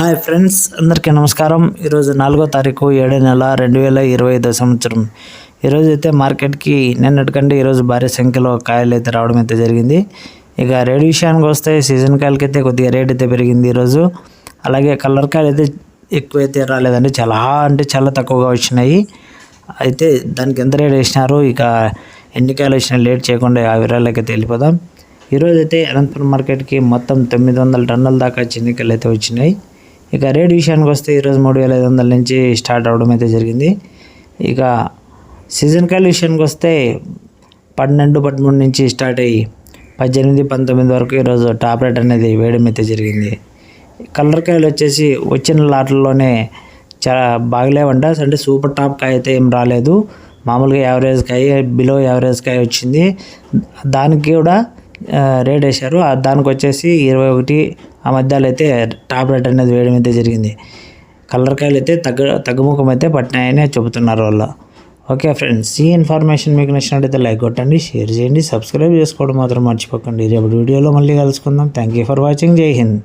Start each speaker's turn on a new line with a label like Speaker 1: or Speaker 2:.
Speaker 1: hi friends అందరికీ నమస్కారం ఈరోజు నాలుగో తారీఖు ఏడో నెల రెండు వేల ఇరవై ఐదో సంవత్సరం ఈరోజు అయితే మార్కెట్కి నిన్నటికంటే ఈరోజు భారీ సంఖ్యలో కాయలు అయితే రావడం అయితే జరిగింది ఇక రేడి విషయానికి వస్తే సీజన్ కాయలకి అయితే కొద్దిగా రేట్ అయితే పెరిగింది ఈరోజు అలాగే కలర్ కాయలు అయితే ఎక్కువైతే రాలేదండి చాలా అంటే చాలా తక్కువగా వచ్చినాయి అయితే దానికి ఎంత రేట్ వేసినారు ఇక ఎన్ని కాయలు వచ్చినా లేట్ చేయకుండా ఆ వివరాలకైతే వెళ్ళిపోదాం అయితే అనంతపురం మార్కెట్కి మొత్తం తొమ్మిది వందల టన్నుల దాకా చిన్నికాయలు అయితే వచ్చినాయి ఇక రేట్ విషయానికి వస్తే ఈరోజు మూడు వేల ఐదు వందల నుంచి స్టార్ట్ అవడం అయితే జరిగింది ఇక సీజన్ కాల్ విషయానికి వస్తే పన్నెండు పదమూడు నుంచి స్టార్ట్ అయ్యి పద్దెనిమిది పంతొమ్మిది వరకు ఈరోజు టాప్ రేట్ అనేది వేయడం అయితే జరిగింది కలర్ కాయలు వచ్చేసి వచ్చిన లాట్లలోనే చాలా బాగలేవంట అంటే సూపర్ టాప్ కాయ అయితే ఏం రాలేదు మామూలుగా యావరేజ్ కాయ బిలో యావరేజ్ కాయ వచ్చింది దానికి కూడా రేట్ వేశారు దానికి వచ్చేసి ఇరవై ఒకటి ఆ మధ్యలో అయితే టాబ్లెట్ అనేది వేయడం అయితే జరిగింది కలర్ కాయలు అయితే తగ్గ తగ్గుముఖం అయితే పట్టినాయని చెబుతున్నారు వాళ్ళు ఓకే ఫ్రెండ్స్ ఈ ఇన్ఫర్మేషన్ మీకు నచ్చినట్టయితే లైక్ కొట్టండి షేర్ చేయండి సబ్స్క్రైబ్ చేసుకోవడం మాత్రం మర్చిపోకండి రేపు వీడియోలో మళ్ళీ కలుసుకుందాం థ్యాంక్ యూ ఫర్ వాచింగ్ జై హింద్